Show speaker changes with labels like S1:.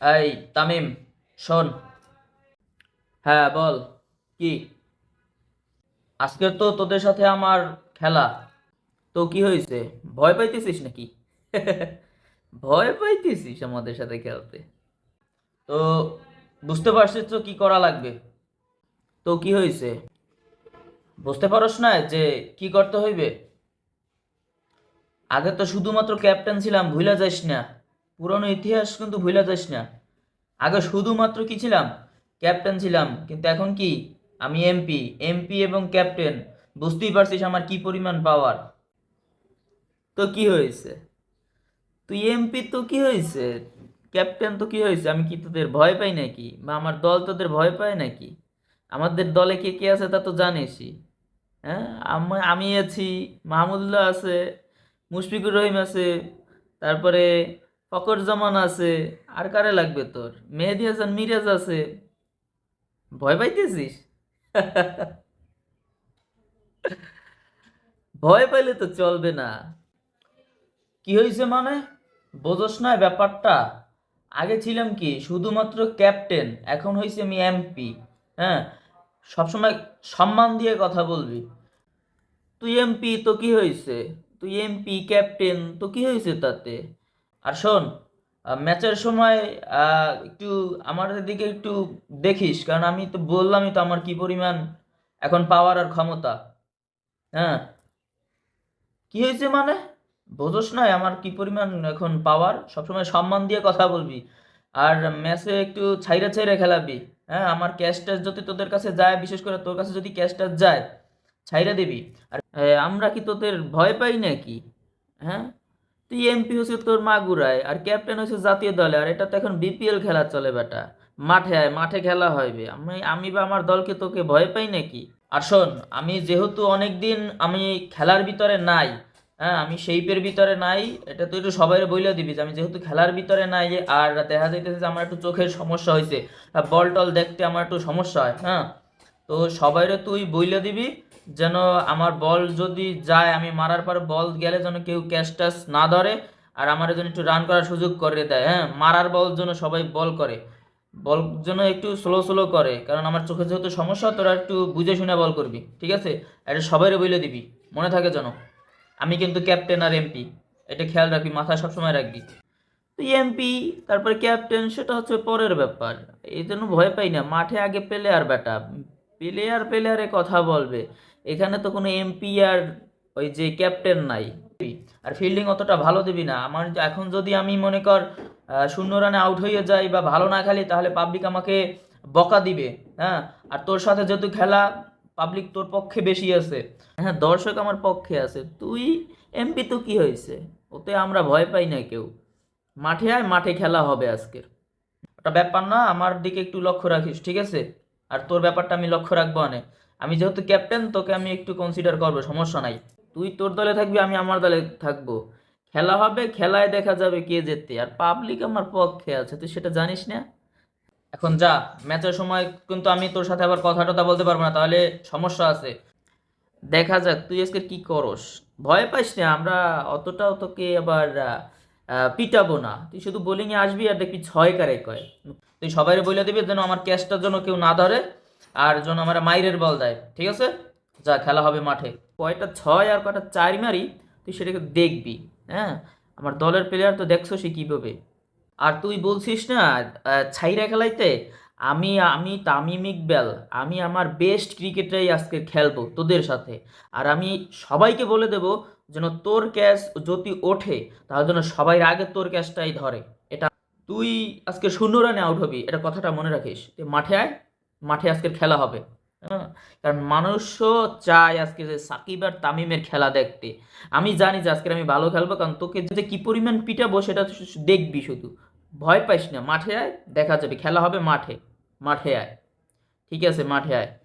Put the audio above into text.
S1: এই, তামিম, শোন। হ্যাঁ বল, কি? আজকে তো তোদের সাথে আমার খেলা। তো কি হয়েছে? ভয় পাইতেছিস নাকি? ভয় পাইতেছিস আমাদের সাথে খেলতে। তো বুঝতে পারছিস তো কি করা লাগবে? তো কি হয়েছে? বুঝতে পারস না যে কি করতে হইবে? আগে তো শুধুমাত্র ক্যাপ্টেন ছিলাম ভুলে যাস না। পুরনো ইতিহাস কিন্তু ভুলে যাস না। আগে শুধুমাত্র কি ছিলাম? ক্যাপ্টেন ছিলাম। কিন্তু এখন কি? আমি এমপি এমপি এবং ক্যাপ্টেন। বুঝতেই পারছিস আমার কি পরিমাণ পাওয়ার তো কি হয়েছে? তুই এমপি তো কি হয়েছে? ক্যাপ্টেন তো কি হয়েছে? আমি কি তোদের ভয় পাই নাকি? বা আমার দল তোদের ভয় পায় নাকি? আমাদের দলে কে কে আছে তা তো জানিসই। হ্যাঁ? আমি আছি, মাহমুদুল্লাহ আছে, মুশফিকুর রহিম আছে, তারপরে ফকর জামান আছে, আর কারে লাগবে তোর? মেহেদি হাসান মিরাজ আছে। ভয় পাইতেছিস? ভয় পাইলে তো চলবে না। কি হয়েছে মানে? বোঝস না ব্যাপারটা। আগে ছিলাম কি, শুধুমাত্র ক্যাপ্টেন, এখন হয়েছে আমি এমপি হ্যাঁ? সবসময় সম্মান দিয়ে কথা বলবি। তুই এমপি, তো কি হয়েছে তুই এমপি, ক্যাপ্টেন, তো কি হয়েছে তাতে? আর শোন ম্যাচের সময় একটু আমার দিকে একটু দেখিস, কারণ আমি তো বললামই তো আমার কি পরিমাণ এখন পাওয়ার আর ক্ষমতা। হ্যাঁ? কি হয়েছে মানে? বোঝোস না আমার কি পরিমাণ এখন পাওয়ার সবসময় সম্মান দিয়ে কথা বলবি। আর ম্যাচে একটু ছাইরা ছাইরা খেলাবি। হ্যাঁ? আমার ক্যাশ ট্যাশ যদি তোদের কাছে যায়, বিশেষ করে তোর কাছে যদি ক্যাশ ট্যাশ যায়, ছাইরা দিবি। আর আমরা কি তোদের ভয় পাই নাকি? হ্যাঁ? তুই এমপি হচ্ছে তোর মাগুরায়, আর ক্যাপ্টেন হচ্ছে জাতীয় দলে, আর এটা তো এখন বিপিএল খেলা চলে বেটা। মাঠে আয়, মাঠে খেলা হইবে। আমি আমি বা আমার দলকে তোকে ভয় পাই নাকি? আর শোন, আমি যেহেতু অনেকদিন আমি খেলার ভিতরে নাই হ্যাঁ আমি শেপের ভিতরে নাই, এটা তুই একটু সবাই বইলে দিবি যে আমি যেহেতু খেলার ভিতরে নাই আর দেখা যাইতেছে যে আমার একটু চোখের সমস্যা হয়েছে বল টল দেখতে আমার একটু সমস্যা হয় হ্যাঁ? তো সবাইরে তুই বইলে দিবি যেন আমার বল যদি যায়, আমি মারার পর বল গেলে যেন কেউ ক্যাচ ট্যাচ না ধরে আর আমার যেন একটু রান করার সুযোগ করে দেয়। হ্যাঁ মারার বল যেন সবাই বল করে। বল যেন একটু স্লো স্লো করে। কারণ আমার চোখে যেহেতু সমস্যা, তোরা একটু বুঝে শুনে বল করবি। ঠিক আছে? এটা সবাইরে বইলে দিবি। মনে থাকে যেন। আমি কিন্তু ক্যাপ্টেন আর এমপি এটা খেয়াল রাখবি মাথায় সবসময় রাখবি। তুই এমপি তারপরে ক্যাপ্টেন সেটা হচ্ছে পরের ব্যাপার। এই জন্য ভয় পাই না। মাঠে আগে প্লেয়ার বেটা প্লেয়ার প্লেয়ারে কথা বলবে। এখানে তো কোনো এমপি আর ওই যে ক্যাপ্টেন নাই। আর ফিল্ডিং অতটা ভালো দিবি না। আমার এখন যদি আমি মনে কর শূন্য রানে আউট হয়ে যাই বা ভালো না খেলি, তাহলে পাবলিক আমাকে বকা দিবে হ্যাঁ? আর তোর সাথে যেহেতু খেলা পাবলিক তোর পক্ষে বেশি আছে। হ্যাঁ দর্শক আমার পক্ষে আছে। তুই এমপি তো কি হয়েছে? ওতে আমরা ভয় পাই না কেউ। মাঠে আয়, মাঠে খেলা হবে আজকের। ওটা ব্যাপার না, আমার দিকে একটু লক্ষ্য রাখিস, ঠিক আছে? আর তোর ব্যাপারটা আমি লক্ষ্য রাখব অনেক আমি যেহেতু ক্যাপ্টেন তোকে আমি একটু কনসিডার করব, সমস্যা নাই। তুই তোর দলে থাকবি, আমি আমার দলে থাকব। খেলা হবে, খেলায় দেখা যাবে কে জেতে। আর পাবলিক আমার পক্ষে আছে, তুই সেটা জানিস না? এখন যা ম্যাচের সময় কিন্তু আমি তোর সাথে আবার কথা টথা বলতে পারব না, তাহলে সমস্যা আছে। দেখা যাক, তুই আজকে কি করস? ভয় পাইস না, আমরা অতটাও তোকে আবার পিটাবো না। তুই শুধু বোলিংয়ে আসবি আর দেখবি ছয় কারে কয়। তুই সবাই বলে দিবি যেন আমার ক্যাচটার জন্য কেউ না ধরে। আর যেন আমার মাইরের বল দেয়, ঠিক আছে? যা খেলা হবে মাঠে। কয়টা ছয় আর কয়টা চার মারি, তুই সেটাকে দেখবি হ্যাঁ? আমার দলের প্লেয়ার তো দেখছ সে কীভাবে। আর তুই বলছিস না ছাইরা খেলাইতে, আমি আমি তামিম ইকবাল, আমি আমার বেস্ট ক্রিকেটটাই আজকে খেলব তোদের সাথে। আর আমি সবাইকে বলে দেব যেন তোর ক্যাচ যদি ওঠে, তাহলে যেন সবাই আগে তোর ক্যাচটাই ধরে। এটা তুই আজকে শূন্য রানে আউট হবি, এটা কথাটা মনে রাখিস। মাঠে আয়। মাঠে আজকের খেলা হবে। হ্যাঁ? কারণ মানুষও চায় আজকে যে সাকিব আর তামিমের খেলা দেখতে। আমি জানি যে আজকে আমি ভালো খেলব, কারণ তোকে যে কি পরিমাণ পিটাবো সেটা দেখবি শুধু। ভয় পাইস না, মাঠে আয়, দেখা যাবে, খেলা হবে মাঠে। মাঠে আয়। ঠিক আছে, মাঠে আয়।